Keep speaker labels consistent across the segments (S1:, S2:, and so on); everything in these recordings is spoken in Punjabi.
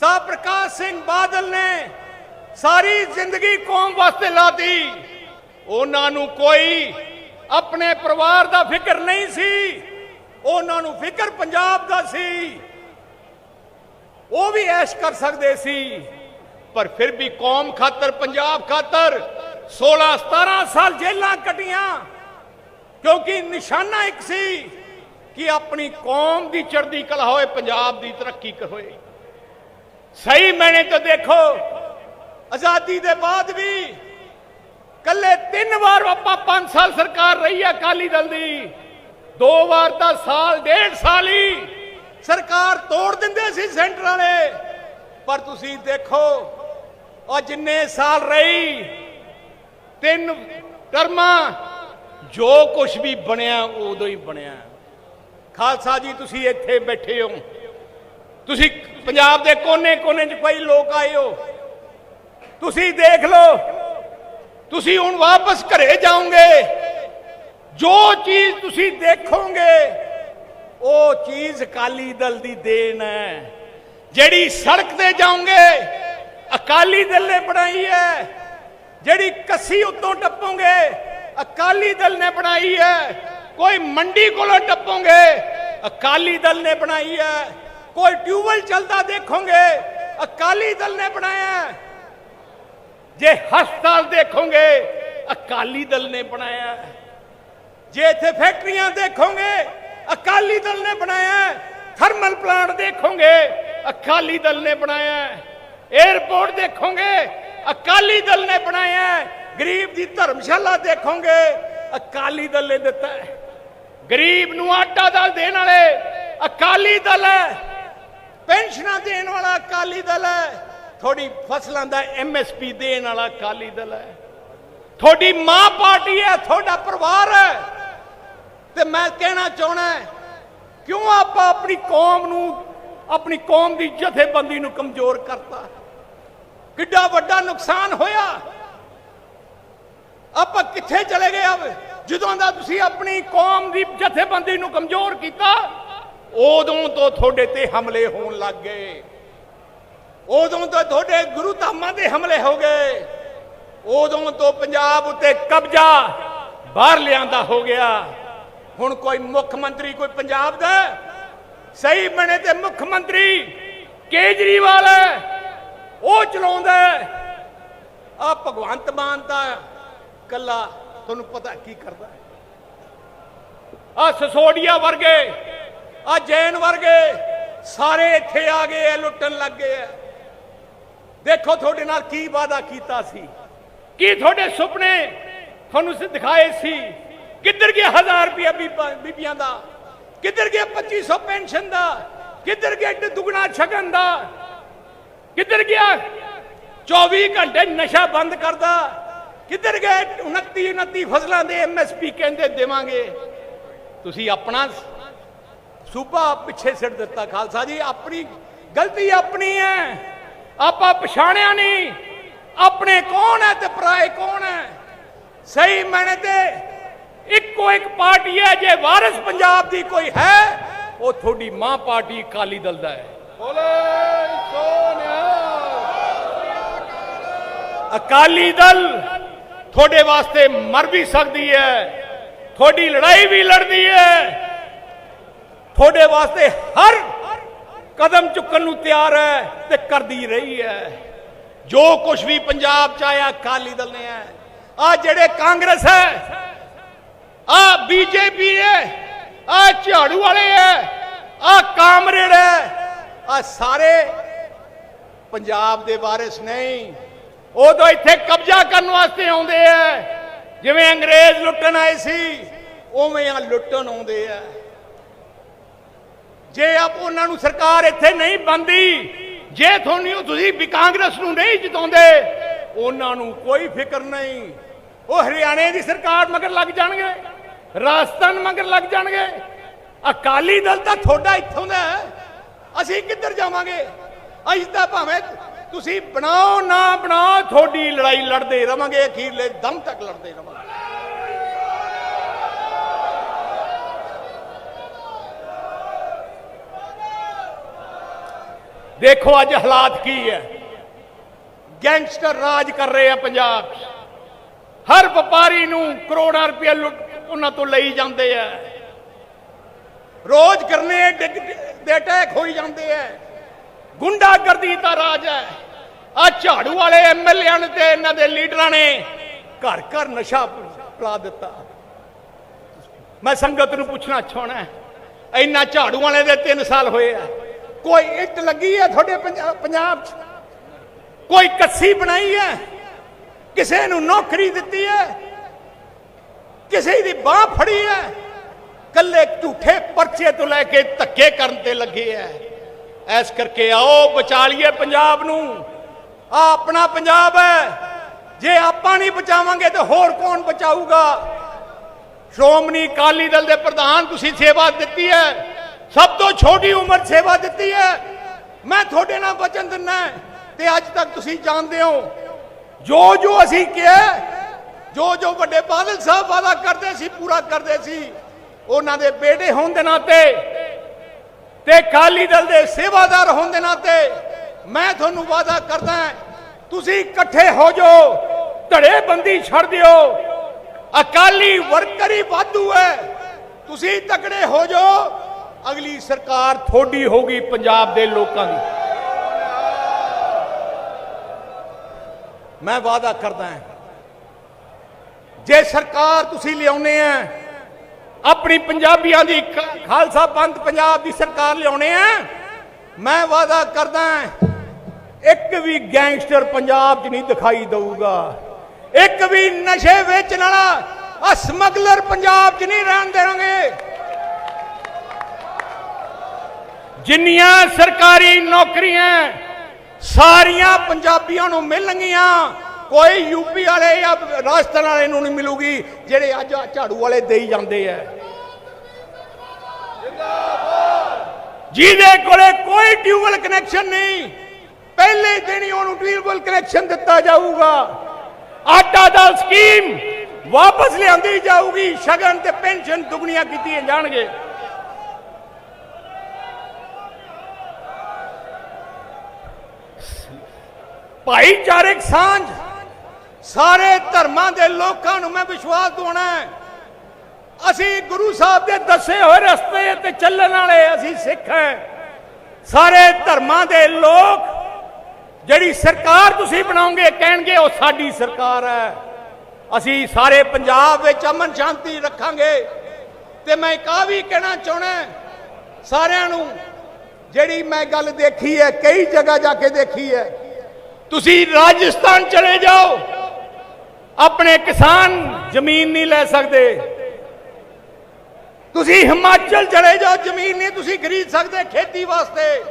S1: ਸਾਹਿਬ ਪ੍ਰਕਾਸ਼ ਸਿੰਘ ਬਾਦਲ ਨੇ ਸਾਰੀ ਜ਼ਿੰਦਗੀ ਕੌਮ ਵਾਸਤੇ ਲਾਤੀ। ਉਹਨਾਂ ਨੂੰ ਕੋਈ ਆਪਣੇ ਪਰਿਵਾਰ ਦਾ ਫਿਕਰ ਨਹੀਂ ਸੀ। ਉਹਨਾਂ ਨੂੰ ਫਿਕਰ ਪੰਜਾਬ ਦਾ ਸੀ। ਉਹ ਵੀ ਐਸ਼ ਕਰ ਸਕਦੇ ਸੀ। ਪਰ ਫਿਰ ਵੀ ਕੌਮ ਖਾਤਰ, ਪੰਜਾਬ ਖਾਤਰ 16 17 ਸਾਲ ਜੇਲਾਂ ਕੱਟੀਆਂ। ਕਿਉਂਕਿ ਨਿਸ਼ਾਨਾ ਇੱਕ ਸੀ ਕਿ ਆਪਣੀ ਕੌਮ ਦੀ ਚੜ੍ਹਦੀ ਕਲਾ ਹੋਏ, ਪੰਜਾਬ ਦੀ ਤਰੱਕੀ ਕ- ਹੋਏ। ਸਹੀ ਮੈਨੇ ਤਾਂ ਦੇਖੋ। ਆਜ਼ਾਦੀ ਦੇ ਬਾਅਦ ਵੀ ਕੱਲੇ ਤਿੰਨ ਵਾਰ ਆਪਾਂ 5 ਸਾਲ ਸਰਕਾਰ ਰਹੀ ਹੈ ਅਕਾਲੀ ਦਲ ਦੀ। ਦੋ ਵਾਰ ਤਾਂ ਸਾਲ, ਡੇਢ ਸਾਲ ਹੀ ਸਰਕਾਰ ਤੋੜ ਦਿੰਦੇ ਸੀ ਸੈਂਟਰ ਵਾਲੇ। ਪਰ ਤੁਸੀਂ ਦੇਖੋ, ਉਹ ਜਿੰਨੇ ਸਾਲ ਰਹੀ, ਤਿੰਨ ਟਰਮਾਂ, ਜੋ ਕੁਝ ਵੀ ਬਣਿਆ, ਉਦੋਂ ਹੀ ਬਣਿਆ। ਖਾਲਸਾ ਜੀ, ਤੁਸੀਂ ਇੱਥੇ ਬੈਠੇ ਹੋ। ਤੁਸੀਂ ਪੰਜਾਬ ਦੇ ਕੋਨੇ-ਕੋਨੇ 'ਚ ਕਈ ਲੋਕ ਆਏ ਹੋ। ਤੁਸੀਂ ਦੇਖ ਲਓ, ਤੁਸੀਂ ਹੁਣ ਵਾਪਸ ਘਰੇ ਜਾਓਗੇ। ਜੋ ਚੀਜ਼ ਤੁਸੀਂ ਦੇਖੋਗੇ, ਉਹ ਚੀਜ਼ ਅਕਾਲੀ ਦਲ ਦੀ ਦੇਣ ਹੈ। ਜਿਹੜੀ ਸੜਕ ਤੇ ਜਾਓਗੇ, ਅਕਾਲੀ ਦਲ ਨੇ ਬਣਾਈ ਹੈ। ਜਿਹੜੀ ਕੱਸੀ ਉੱਤੋਂ ਟੱਪੋਗੇ, ਅਕਾਲੀ ਦਲ ਨੇ ਬਣਾਈ ਹੈ। ਕੋਈ ਮੰਡੀ ਕੋਲੋਂ ਟੱਪੋਗੇ, ਅਕਾਲੀ ਦਲ ਨੇ ਬਣਾਈ ਹੈ। ਕੋਈ ਟਿਊਬਲ ਚੱਲਦਾ ਦੇਖੋਗੇ ਅਕਾਲੀ ਦਲ ਨੇ ਬਣਾਇਆ ਹੈ ਜੇ ਹਸਪਤਾਲ ਦੇਖੋਗੇ ਅਕਾਲੀ ਦਲ ਨੇ ਬਣਾਇਆ ਹੈ। ਜੇ ਇੱਥੇ ਫੈਕਟਰੀਆਂ ਦੇਖੋਗੇ ਅਕਾਲੀ ਦਲ ਨੇ ਬਣਾਇਆ ਹੈ। ਥਰਮਲ ਪਲਾਂਟ ਦੇਖੋਗੇ ਅਕਾਲੀ ਦਲ ਨੇ ਬਣਾਇਆ ਹੈ। 에ਅਰਪੋਰਟ ਦੇਖੋਗੇ ਅਕਾਲੀ ਦਲ ਨੇ ਬਣਾਇਆ ਗਰੀਬ ਦੀ ਧਰਮਸ਼ਾਲਾ ਦੇਖੋਗੇ ਅਕਾਲੀ ਦਲ ਨੇ ਦਿੱਤਾ ਗਰੀਬ ਨੂੰ ਆਟਾ ਦਾਲ ਦੇਣ ਵਾਲੇ ਅਕਾਲੀ ਦਲ ਹੈ ਪੈਨਸ਼ਨਾਂ ਦੇਣ ਵਾਲਾ ਅਕਾਲੀ ਦਲ ਹੈ। ਤੁਹਾਡੀ ਫਸਲਾਂ ਦਾ ਐਮਐਸਪੀ ਦੇਣ ਵਾਲਾ ਅਕਾਲੀ ਦਲ ਹੈ। ਤੁਹਾਡੀ ਮਾਂ ਪਾਰਟੀ ਹੈ, ਤੁਹਾਡਾ ਪਰਿਵਾਰ ਹੈ। ਤੇ ਮੈਂ ਕਹਿਣਾ ਚਾਹਣਾ ਕਿਉਂ ਆਪਾਂ ਆਪਣੀ ਕੌਮ ਨੂੰ, ਆਪਣੀ ਕੌਮ ਦੀ ਜਥੇਬੰਦੀ ਨੂੰ ਕਮਜ਼ੋਰ ਕਰਤਾ? ਕਿੱਡਾ ਵੱਡਾ ਨੁਕਸਾਨ ਹੋਇਆ? ਆਪਾਂ ਕਿੱਥੇ ਚਲੇ ਗਏ? ਆ ਜਦੋਂ ਦਾ ਤੁਸੀਂ ਆਪਣੀ ਕੌਮ ਦੀ ਜਥੇਬੰਦੀ ਨੂੰ ਕਮਜ਼ੋਰ ਕੀਤਾ ਉਦੋਂ ਤੋਂ ਤੁਹਾਡੇ ਤੇ ਹਮਲੇ ਹੋਣ ਲੱਗ ਗਏ। ਉਦੋਂ ਤੋਂ ਤੁਹਾਡੇ ਗੁਰੂ ਧਾਮਾਂ ਦੇ ਹਮਲੇ ਹੋ ਗਏ। ਉਦੋਂ ਤੋਂ ਪੰਜਾਬ ਉੱਤੇ ਕਬਜ਼ਾ ਬਾਹਰ ਲਿਆਂਦਾ ਹੋ ਗਿਆ। ਹੁਣ ਕੋਈ ਮੁੱਖ ਮੰਤਰੀ ਕੋਈ ਪੰਜਾਬ ਦਾ? ਸਹੀ ਬਣੇ ਤੇ ਮੁੱਖ ਮੰਤਰੀ ਕੇਜਰੀਵਾਲ ਹੈ। ਉਹ ਚਲਾਉਂਦਾ ਆ ਭਗਵੰਤ ਮਾਨ ਦਾ ਕੱਲਾ ਤੁਹਾਨੂੰ ਪਤਾ ਕੀ ਕਰਦਾ ਆ ਸਸੋਡੀਆ ਵਰਗੇ ਆ ਜੈਨ ਵਰਗੇ ਸਾਰੇ ਇੱਥੇ ਆ ਗਏ ਲੁੱਟਣ ਲੱਗ ਗਏ ਆ ਦੇਖੋ ਤੁਹਾਡੇ ਨਾਲ ਕੀ ਵਾਦਾ ਕੀਤਾ ਸੀ। ਕੀ ਤੁਹਾਡੇ ਸੁਪਨੇ ਤੁਹਾਨੂੰ ਸੇ ਦਿਖਾਏ ਸੀ? ਕਿੱਧਰ ਗਿਆ 1000 ਰੁਪਇਆ ਬੀਬੀਆਂ ਦਾ? ਕਿੱਧਰ ਗਿਆ 2500 ਪੈਨਸ਼ਨ ਦਾ? ਕਿੱਧਰ ਗਿਆ ਏਡੇ ਦੁਗਣਾ ਛਕਣ ਦਾ? ਕਿੱਧਰ ਗਿਆ 24 ਘੰਟੇ ਨਸ਼ਾ ਬੰਦ ਕਰਦਾ? ਕਿੱਧਰ ਗਏ 29 29 ਫਸਲਾਂ ਦੇ ਐਮਐਸਪੀ ਕਹਿੰਦੇ ਦੇਵਾਂਗੇ? ਤੁਸੀਂ ਆਪਣਾ ਸੂਬਾ ਪਿੱਛੇ ਸਿੱਟ ਦਿੱਤਾ ਖਾਲਸਾ ਜੀ ਆਪਣੀ ਗਲਤੀ ਆਪਣੀ ਹੈ। ਆਪਾਂ ਪਛਾਣਿਆ ਨਹੀਂ। ਆਪਣੇ ਕੌਣ ਹੈ ਤੇ ਪਰਾਏ ਕੌਣ ਹੈ? ਸਹੀ ਮੈਨੇ ਤੇ ਇੱਕੋ ਇੱਕ ਪਾਰਟੀ ਹੈ ਜੇ ਵਾਰਿਸ ਪੰਜਾਬ ਦੀ ਕੋਈ ਹੈ ਉਹ ਤੁਹਾਡੀ ਮਾਂ ਪਾਰਟੀ ਅਕਾਲੀ ਦਲ ਦਾ ਹੈ। ਅਕਾਲੀ ਦਲ ਤੁਹਾਡੇ ਵਾਸਤੇ ਮਰ ਵੀ ਸਕਦੀ ਹੈ ਤੁਹਾਡੀ ਲੜਾਈ ਵੀ ਲੜਦੀ ਹੈ। ਤੁਹਾਡੇ ਵਾਸਤੇ ਹਰ ਕਦਮ ਚੁੱਕਣ ਨੂੰ ਤਿਆਰ ਹੈ ਤੇ ਕਰਦੀ ਰਹੀ ਹੈ। ਜੋ ਕੁਝ ਵੀ ਪੰਜਾਬ ਚ ਆਇਆ, ਅਕਾਲੀ ਦਲ ਨੇ ਹੈ ਆ ਜਿਹੜੇ ਕਾਂਗਰਸ ਹੈ, ਆ ਬੀਜੇਪੀ ਹੈ ਆ ਝਾੜੂ ਵਾਲੇ ਹੈ, ਆ ਕਾਮਰੇਡ ਹੈ, ਆ ਸਾਰੇ ਪੰਜਾਬ ਦੇ ਵਾਰਿਸ ਨਹੀਂ। ਉਦੋਂ ਇੱਥੇ ਕਬਜ਼ਾ ਕਰਨ ਵਾਸਤੇ ਆਉਂਦੇ ਆ ਜਿਵੇਂ ਅੰਗਰੇਜ਼ ਲੁੱਟਣ ਆਏ ਸੀ, ਉਵੇਂ ਆ ਲੁੱਟਣ ਆਉਂਦੇ ਆ ਜੇ ਆਪ ਉਹਨਾਂ ਨੂੰ ਸਰਕਾਰ ਇੱਥੇ ਨਹੀਂ ਬੰਦੀ ਜੇ ਤੁਹਾਨੂੰ ਤੁਸੀਂ ਵੀ ਕਾਂਗਰਸ ਨੂੰ ਨਹੀਂ ਜਿਤਾਉਂਦੇ, ਉਹਨਾਂ ਨੂੰ ਕੋਈ ਫਿਕਰ ਨਹੀਂ। ਉਹ ਹਰਿਆਣੇ ਦੀ ਸਰਕਾਰ ਮਗਰ ਲੱਗ ਜਾਣਗੇ, ਰਾਜਸਥਾਨ ਮਗਰ ਲੱਗ ਜਾਣਗੇ। ਅਕਾਲੀ ਦਲ ਤਾਂ ਤੁਹਾਡਾ ਇੱਥੋਂ ਦਾ ਅਸੀਂ ਕਿੱਧਰ ਜਾਵਾਂਗੇ? ਅਸੀਂ ਤਾਂ ਭਾਵੇਂ ਤੁਸੀਂ ਬਣਾਓ ਨਾ ਬਣਾਓ, ਤੁਹਾਡੀ ਲੜਾਈ ਲੜਦੇ ਰਵਾਂਗੇ, ਅਖੀਰਲੇ ਦਮ ਤੱਕ ਲੜਦੇ ਰਵਾਂਗੇ। ਦੇਖੋ ਅੱਜ ਹਾਲਾਤ ਕੀ ਹੈ। ਗੈਂਗਸਟਰ ਰਾਜ ਕਰ ਰਹੇ ਆ ਪੰਜਾਬ। ਹਰ ਵਪਾਰੀ ਨੂੰ ਕਰੋੜਾਂ ਰੁਪਏ ਲੁੱਟ ਉਹਨਾਂ ਤੋਂ ਲਈ ਜਾਂਦੇ ਆ। ਰੋਜ਼ ਕਰਨੇ ਦੇ ਅਟੈਕ ਹੋਈ ਜਾਂਦੇ ਆ। ਗੁੰਡਾਗਰਦੀ ਦਾ ਰਾਜ ਹੈ। ਆ ਝਾੜੂ ਵਾਲੇ ਐਮਐਲਏ ਨੇ ਤੇ ਇਹਨਾਂ ਦੇ ਲੀਡਰਾਂ ਨੇ ਘਰ ਘਰ ਨਸ਼ਾ ਪਲਾ ਦਿੱਤਾ। ਮੈਂ ਸੰਗਤ ਨੂੰ ਪੁੱਛਣਾ ਚਾਹਣਾ ਇੰਨਾ ਝਾੜੂ ਵਾਲੇ ਦੇ 3 ਸਾਲ ਹੋਏ ਆ। ਕੋਈ ਇੱਟ ਲੱਗੀ ਹੈ ਤੁਹਾਡੇ ਪੰਜਾਬ 'ਚ? ਕੋਈ ਕੱਸੀ ਬਣਾਈ ਹੈ? ਕਿਸੇ ਨੂੰ ਨੌਕਰੀ ਦਿੱਤੀ ਹੈ? ਕਿਸੇ ਦੀ ਬਾਹ ਫੜੀ ਹੈ? ਕੱਲੇ ਝੂਠੇ ਪਰਚੇ ਤੋਂ ਲੈ ਕੇ ਧੱਕੇ ਕਰਨ ਤੇ ਲੱਗੇ ਐ ਐਸ ਕਰਕੇ ਆਓ, ਬਚਾ ਲਈਏ ਪੰਜਾਬ ਨੂੰ। ਆ ਆਪਣਾ ਪੰਜਾਬ ਹੈ। ਜੇ ਆਪਾਂ ਨਹੀਂ ਬਚਾਵਾਂਗੇ ਤਾਂ ਹੋਰ ਕੌਣ ਬਚਾਊਗਾ? ਸ਼੍ਰੋਮਣੀ ਅਕਾਲੀ ਦਲ ਦੇ ਪ੍ਰਧਾਨ ਤੁਸੀਂ ਸੇਵਾ ਦਿੱਤੀ ਹੈ। ਸਭ ਤੋਂ ਛੋਟੀ ਉਮਰ ਸੇਵਾ ਦਿੱਤੀ ਹੈ। ਮੈਂ ਤੁਹਾਡੇ ਨਾਲ ਵਚਨ ਦਿੰਦਾ ਤੇ ਅੱਜ ਤੱਕ ਤੁਸੀਂ ਜਾਣਦੇ ਹੋ। ਜੋ ਜੋ ਅਸੀਂ ਕਿਹਾ, ਜੋ ਜੋ ਵੱਡੇ ਬਾਦਲ ਸਾਹਿਬ ਵਾਦਾ ਕਰਦੇ ਸੀ, ਪੂਰਾ ਕਰਦੇ ਸੀ, ਉਹਨਾਂ ਦੇ ਬੇਟੇ ਹੋਣ ਦੇ ਨਾਤੇ ਤੇ ਅਕਾਲੀ ਦਲ ਦੇ ਸੇਵਾਦਾਰ ਹੋਣ ਦੇ ਨਾਤੇ ਮੈਂ ਤੁਹਾਨੂੰ ਵਾਦਾ ਕਰਦਾ ਤੁਸੀਂ ਇਕੱਠੇ ਹੋ ਜਾਓ, ਧੜੇਬੰਦੀ ਛੱਡ ਦਿਓ। ਅਕਾਲੀ ਵਰਕਰ ਹੀ ਵਾਧੂ ਹੈ। ਤੁਸੀਂ ਤਕੜੇ ਹੋ ਜਾਓ ਅਗਲੀ ਸਰਕਾਰ ਥੋੜੀ ਹੋਗੀ ਪੰਜਾਬ ਦੇ ਲੋਕਾਂ ਦੀ। ਮੈਂ ਵਾਅਦਾ ਕਰਦਾ ਹਾਂ, ਜੇ ਸਰਕਾਰ ਤੁਸੀਂ ਲਿਆਉਨੇ ਆ, ਆਪਣੀ ਪੰਜਾਬੀਆਂ ਦੀ ਖਾਲਸਾ ਪੰਥ ਪੰਜਾਬ ਦੀ ਸਰਕਾਰ ਲਿਆਉਣੇ ਆ, ਮੈਂ ਵਾਅਦਾ ਕਰਦਾ ਇੱਕ ਵੀ ਗੈਂਗਸਟਰ ਪੰਜਾਬ 'ਚ ਨਹੀਂ ਦਿਖਾਈ ਦਊਗਾ। ਇੱਕ ਵੀ ਨਸ਼ੇ ਵੇਚਣ ਵਾਲਾ ਆ ਸਮਗਲਰ ਪੰਜਾਬ 'ਚ ਨਹੀਂ ਰਹਿਣ ਦੇਵਾਂਗੇ ਜਿੰਨੀਆਂ ਸਰਕਾਰੀ ਨੌਕਰੀਆਂ ਸਾਰੀਆਂ ਪੰਜਾਬੀਆਂ ਨੂੰ ਮਿਲਣਗੀਆਂ, ਕੋਈ ਯੂਪੀ ਵਾਲੇ ਜਾਂ ਰਾਜਸਥਾਨ ਵਾਲੇ ਨੂੰ ਨਹੀਂ ਮਿਲੂਗੀ, ਜਿਹੜੇ ਅੱਜ ਝਾੜੂ ਵਾਲੇ ਦੇਈ ਜਾਂਦੇ ਆ ਜਿਹਦੇ ਕੋਲੇ ਕੋਈ ਟਿਊਬਲ ਕਨੈਕਸ਼ਨ ਨਹੀਂ, ਪਹਿਲੇ ਦਿਨ ਹੀ ਉਹਨੂੰ ਟਿਊਬਲ ਕਨੈਕਸ਼ਨ ਦਿੱਤਾ ਜਾਊਗਾ। ਆਟਾ ਦਾਲ ਸਕੀਮ ਵਾਪਸ ਲਿਆਂਦੀ ਜਾਊਗੀ, ਸ਼ਗਨ ਤੇ ਪੈਨਸ਼ਨ ਦੁਗਣੀਆਂ ਕੀਤੀਆਂ ਜਾਣਗੇ। ਭਾਈਚਾਰਕ ਸਾਂਝ। ਸਾਰੇ ਧਰਮਾਂ ਦੇ ਲੋਕਾਂ ਨੂੰ ਮੈਂ ਵਿਸ਼ਵਾਸ ਦਿਵਾਉਣਾ ਹੈ। ਅਸੀਂ ਗੁਰੂ ਸਾਹਿਬ ਦੇ ਦੱਸੇ ਹੋਏ ਰਸਤੇ ਤੇ ਚੱਲਣ ਵਾਲੇ ਅਸੀਂ ਸਿੱਖ ਹਾਂ। ਸਾਰੇ ਧਰਮਾਂ ਦੇ ਲੋਕ ਜਿਹੜੀ ਸਰਕਾਰ ਤੁਸੀਂ ਬਣਾਓਗੇ ਕਹਿਣਗੇ ਉਹ ਸਾਡੀ ਸਰਕਾਰ ਹੈ। ਅਸੀਂ ਸਾਰੇ ਪੰਜਾਬ ਵਿੱਚ ਅਮਨ ਸ਼ਾਂਤੀ ਰੱਖਾਂਗੇ। ਤੇ ਮੈਂ ਇੱਕ ਵੀ ਕਹਿਣਾ ਚਾਹਣਾ ਸਾਰਿਆਂ ਨੂੰ ਜਿਹੜੀ ਮੈਂ ਗੱਲ ਦੇਖੀ ਹੈ, ਕਈ ਜਗ੍ਹਾ ਜਾ ਕੇ ਦੇਖੀ ਹੈ ਤੁਸੀਂ ਰਾਜਸਥਾਨ ਚਲੇ ਜਾਓ। ਆਪਣੇ ਕਿਸਾਨ ਜ਼ਮੀਨ ਨਹੀਂ ਲੈ ਸਕਦੇ। ਤੁਸੀਂ ਹਿਮਾਚਲ ਚਲੇ ਜਾਓ, ਜ਼ਮੀਨ ਨਹੀਂ ਤੁਸੀਂ ਖਰੀਦ ਸਕਦੇ ਖੇਤੀ ਵਾਸਤੇ।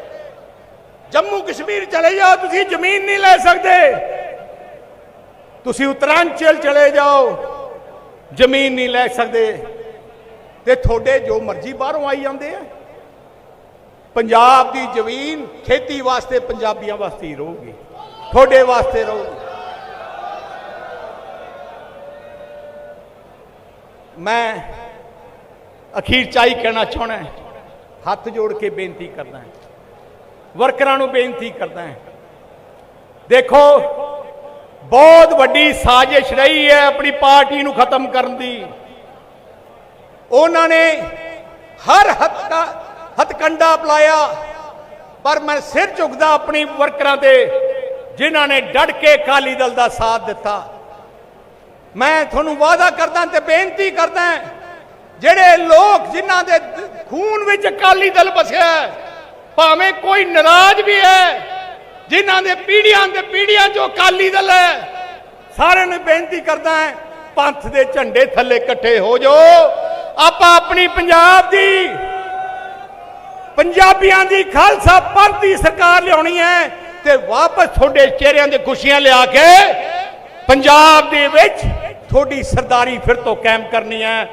S1: ਜੰਮੂ ਕਸ਼ਮੀਰ ਚਲੇ ਜਾਓ, ਤੁਸੀਂ ਜ਼ਮੀਨ ਨਹੀਂ ਲੈ ਸਕਦੇ। ਤੁਸੀਂ ਉਤਰਾਂਚਲ ਚਲੇ ਜਾਓ, ਜ਼ਮੀਨ ਨਹੀਂ ਲੈ ਸਕਦੇ। ਤੇ ਤੁਹਾਡੇ ਜੋ ਮਰਜ਼ੀ ਬਾਹਰੋਂ ਆਈ ਜਾਂਦੇ ਆ। ਪੰਜਾਬ ਦੀ ਜ਼ਮੀਨ ਖੇਤੀ ਵਾਸਤੇ ਪੰਜਾਬੀਆਂ ਵਾਸਤੇ ਹੀ ਰਹੂਗੀ। ਤੁਹਾਡੇ ਵਾਸਤੇ ਰਹੂਗੀ ਮੈਂ ਅਖੀਰ ਚਾਈ ਕਹਿਣਾ ਚਾਹਣਾ ਹੱਥ ਜੋੜ ਕੇ ਬੇਨਤੀ ਕਰਦਾ ਹਾਂ। ਵਰਕਰਾਂ ਨੂੰ ਬੇਨਤੀ ਕਰਦਾ ਹਾਂ। ਦੇਖੋ, ਬਹੁਤ ਵੱਡੀ ਸਾਜ਼ਿਸ਼ ਰਹੀ ਹੈ ਆਪਣੀ ਪਾਰਟੀ ਨੂੰ ਖਤਮ ਕਰਨ ਦੀ। ਉਹਨਾਂ ਨੇ ਹਰ ਹੱਥ ਹੱਥਕੰਡਾ ਅਪਲਾਇਆ ਪਰ ਮੈਂ ਸਿਰ ਝੁਕਦਾ ਆਪਣੀ ਵਰਕਰਾਂ ਤੇ ਜਿਨ੍ਹਾਂ ਨੇ ਡਟ ਕੇ ਅਕਾਲੀ ਦਲ ਦਾ ਸਾਥ ਦਿੱਤਾ। ਮੈਂ ਤੁਹਾਨੂੰ ਵਾਅਦਾ ਕਰਦਾ ਤੇ ਬੇਨਤੀ ਕਰਦਾ ਜਿਹੜੇ ਲੋਕ ਜਿਨ੍ਹਾਂ ਦੇ ਖੂਨ ਵਿੱਚ ਅਕਾਲੀ ਦਲ ਵਸਿਆ ਭਾਵੇਂ ਕੋਈ ਨਾਰਾਜ਼ ਵੀ ਹੈ, ਜਿਨ੍ਹਾਂ ਦੇ ਪੀੜੀਆਂ ਦੇ ਪੀੜ੍ਹੀਆਂ ਚੋਂ ਅਕਾਲੀ ਦਲ ਹੈ, ਸਾਰਿਆਂ ਨੂੰ ਬੇਨਤੀ ਕਰਦਾ ਹਾਂ, ਪੰਥ ਦੇ ਝੰਡੇ ਥੱਲੇ ਇਕੱਠੇ ਹੋ ਜਾਓ। ਆਪਾਂ ਆਪਣੀ ਪੰਜਾਬ ਦੀ, ਪੰਜਾਬੀਆਂ ਦੀ ਖਾਲਸਾ ਪੰਥ ਦੀ ਸਰਕਾਰ ਲਿਆਉਣੀ ਹੈ। ਤੇ ਵਾਪਸ ਤੁਹਾਡੇ ਚਿਹਰਿਆਂ ਦੇ ਖੁਸ਼ੀਆਂ ਲਿਆ ਕੇ ਪੰਜਾਬ ਦੇ ਵਿੱਚ ਤੁਹਾਡੀ ਸਰਦਾਰੀ ਫਿਰ ਤੋਂ ਕਾਇਮ ਕਰਨੀ ਹੈ।